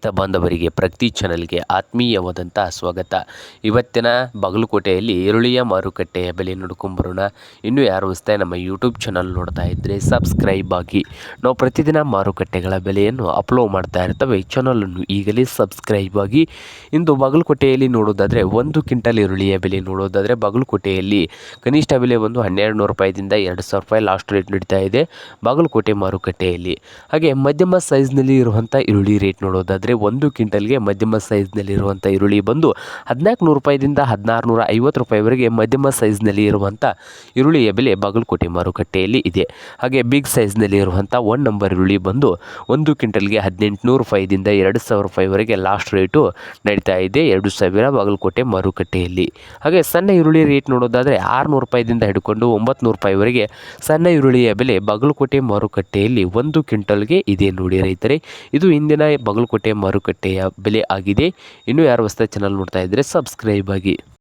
ರೈತ ಬಾಂಧವರಿಗೆ ಪ್ರಗತಿ ಚಾನಲ್ಗೆ ಆತ್ಮೀಯವಾದಂಥ ಸ್ವಾಗತ. ಇವತ್ತಿನ ಬಾಗಲಕೋಟೆಯಲ್ಲಿ ಈರುಳ್ಳಿಯ ಮಾರುಕಟ್ಟೆಯ ಬೆಲೆ ನೋಡ್ಕೊಂಬರೋಣ ಇನ್ನೂ ಯಾರು ಹೊಸ್ದಾಗಿ ನಮ್ಮ ಯೂಟ್ಯೂಬ್ ಚಾನಲ್ ನೋಡ್ತಾ ಇದ್ದರೆ ಸಬ್ಸ್ಕ್ರೈಬ್ ಆಗಿ. ನಾವು ಪ್ರತಿದಿನ ಮಾರುಕಟ್ಟೆಗಳ ಬೆಲೆಯನ್ನು ಅಪ್ಲೋಡ್ ಮಾಡ್ತಾ ಇರ್ತವೆ. ಚಾನಲನ್ನು ಈಗಲೇ ಸಬ್ಸ್ಕ್ರೈಬ್ ಆಗಿ. ಇಂದು ಬಾಗಲಕೋಟೆಯಲ್ಲಿ ನೋಡೋದಾದರೆ ಒಂದು ಕ್ವಿಂಟಲ್ ಈರುಳ್ಳಿಯ ಬೆಲೆ ನೋಡೋದಾದರೆ ಬಾಗಲಕೋಟೆಯಲ್ಲಿ ಕನಿಷ್ಠ ಬೆಲೆ ಒಂದು ಹನ್ನೆರಡು ನೂರು ರೂಪಾಯಿದಿಂದ ಎರಡು ಸಾವಿರ ರೂಪಾಯಿ ಲಾಸ್ಟ್ ರೇಟ್ ನಡೀತಾ ಇದೆ ಬಾಗಲಕೋಟೆ ಮಾರುಕಟ್ಟೆಯಲ್ಲಿ. ಹಾಗೆ ಮಧ್ಯಮ ಸೈಜ್ನಲ್ಲಿ ಇರುವಂಥ ಈರುಳ್ಳಿ ರೇಟ್ ನೋಡೋದಾದರೆ ಒಂದು ಕ್ವಿಂಟಲ್ಗೆ ಮಧ್ಯಮ ಸೈಜ್ನಲ್ಲಿ ಇರುವಂಥ ಈರುಳ್ಳಿ ಬಂದು ಹದಿನಾಲ್ಕು ನೂರು ರೂಪಾಯಿದಿಂದ ಹದಿನಾರು ನೂರ ಐವತ್ತು ರೂಪಾಯಿವರೆಗೆ ಮಧ್ಯಮ ಸೈಜ್ನಲ್ಲಿ ಇರುವಂಥ ಈರುಳ್ಳಿಯ ಬೆಲೆ ಬಾಗಲಕೋಟೆ ಮಾರುಕಟ್ಟೆಯಲ್ಲಿ ಇದೆ. ಹಾಗೆ ಬಿಗ್ ಸೈಜ್ನಲ್ಲಿ ಇರುವಂಥ ಒನ್ ನಂಬರ್ ಈರುಳ್ಳಿ ಬಂದು ಒಂದು ಕ್ವಿಂಟಲ್ಗೆ ಹದಿನೆಂಟುನೂರು ರೂಪಾಯಿದಿಂದ ಎರಡು ಸಾವಿರ ರೂಪಾಯಿವರೆಗೆ ಲಾಸ್ಟ್ ರೇಟು ನಡೀತಾ ಇದೆ ಎರಡು ಸಾವಿರ ಬಾಗಲಕೋಟೆ ಮಾರುಕಟ್ಟೆಯಲ್ಲಿ. ಹಾಗೆ ಸಣ್ಣ ಈರುಳ್ಳಿ ರೇಟ್ ನೋಡೋದಾದರೆ ಆರುನೂರು ರೂಪಾಯಿದಿಂದ ಹಿಡ್ಕೊಂಡು ಒಂಬತ್ತು ನೂರು ರೂಪಾಯಿವರೆಗೆ ಸಣ್ಣ ಈರುಳ್ಳಿಯ ಬೆಲೆ ಬಾಗಲಕೋಟೆ ಮಾರುಕಟ್ಟೆಯಲ್ಲಿ ಒಂದು ಕ್ವಿಂಟಲ್ಗೆ ಇದೆ ನೋಡಿ ರೈತರೆ. ಇದು ಇಂದಿನ ಬಾಗಲಕೋಟೆ ಮಾರುಕಟ್ಟೆಯ ಬೆಲೆ ಆಗಿದೆ. ಇನ್ನೂ ಯಾರು ಹೊಸ ಚಾನಲ್ ನೋಡ್ತಾ ಇದ್ದರೆ ಸಬ್ಸ್ಕ್ರೈಬ್ ಆಗಿ.